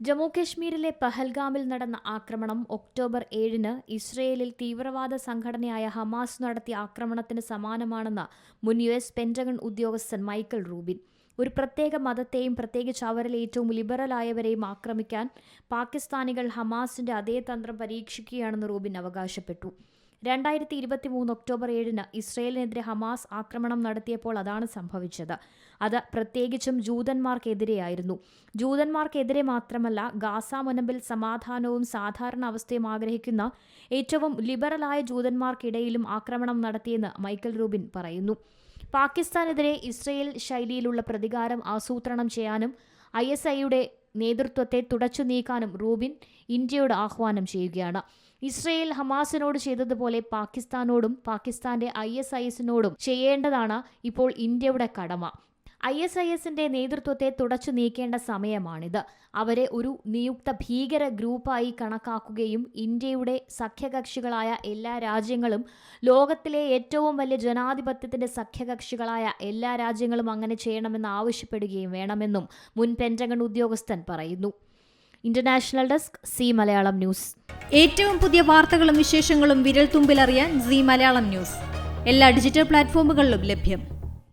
ജമ്മു കശ്മീരിലെ പഹൽഗാമിൽ നടന്ന ആക്രമണം ഒക്ടോബർ ഏഴിന് ഇസ്രയേലിൽ തീവ്രവാദ സംഘടനയായ ഹമാസ് നടത്തിയ ആക്രമണത്തിന് സമാനമാണെന്ന് മുൻ യു എസ് പെന്റഗൺ ഉദ്യോഗസ്ഥൻ മൈക്കൽ റൂബിൻ. ഒരു പ്രത്യേക മതത്തെയും പ്രത്യേകിച്ച് അവരിൽ ഏറ്റവും ലിബറലായവരെയും ആക്രമിക്കാൻ പാകിസ്ഥാനികൾ ഹമാസിന്റെ അതേ തന്ത്രം പരീക്ഷിക്കുകയാണെന്ന് റൂബിൻ അവകാശപ്പെട്ടു. രണ്ടായിരത്തി ഇരുപത്തി മൂന്ന് ഒക്ടോബർ ഏഴിന് ഇസ്രയേലിനെതിരെ ഹമാസ് ആക്രമണം നടത്തിയപ്പോൾ അതാണ് സംഭവിച്ചത്. അത് പ്രത്യേകിച്ചും ജൂതന്മാർക്കെതിരെയായിരുന്നു. ജൂതന്മാർക്കെതിരെ മാത്രമല്ല ഗാസ മുനമ്പിൽ സമാധാനവും സാധാരണ അവസ്ഥയും ആഗ്രഹിക്കുന്ന ഏറ്റവും ലിബറലായ ജൂതന്മാർക്കിടയിലും ആക്രമണം നടത്തിയെന്ന് മൈക്കൽ റൂബിൻ പറയുന്നു. പാകിസ്ഥാനെതിരെ ഇസ്രയേൽ ശൈലിയിലുള്ള പ്രതികാരം ആസൂത്രണം ചെയ്യാനും ഐ എസ് ഐയുടെ നേതൃത്വത്തെ തുടച്ചു നീക്കാനും റൂബിൻ ഇന്ത്യയോട് ആഹ്വാനം ചെയ്യുകയാണ്. ഇസ്രയേൽ ഹമാസിനോട് ചെയ്തതുപോലെ പാകിസ്ഥാനോടും പാകിസ്ഥാന്റെ ഐ എസ് ഐ എസിനോടും ചെയ്യേണ്ടതാണ് ഇപ്പോൾ ഇന്ത്യയുടെ കടമ. ഐ എസ് ഐ എസിന്റെ നേതൃത്വത്തെ തുടച്ചു നീക്കേണ്ട സമയമാണിത്. അവരെ ഒരു നിയുക്ത ഭീകര ഗ്രൂപ്പായി കണക്കാക്കുകയും ഇന്ത്യയുടെ സഖ്യകക്ഷികളായ എല്ലാ രാജ്യങ്ങളും ലോകത്തിലെ ഏറ്റവും വലിയ ജനാധിപത്യത്തിന്റെ സഖ്യകക്ഷികളായ എല്ലാ രാജ്യങ്ങളും അങ്ങനെ ചെയ്യണമെന്ന് ആവശ്യപ്പെടുകയും വേണമെന്നും മുൻ പെന്റഗൺ ഉദ്യോഗസ്ഥൻ പറയുന്നു. International desk C Malayalam news. ഏറ്റവും പുതിയ വാർത്തകളും വിശേഷങ്ങളും വിരൽ തുമ്പിലറിയാൻ സി മലയാളം ന്യൂസ്. എല്ലാ ഡിജിറ്റൽ പ്ലാറ്റ്ഫോമുകളിലും ലഭ്യം.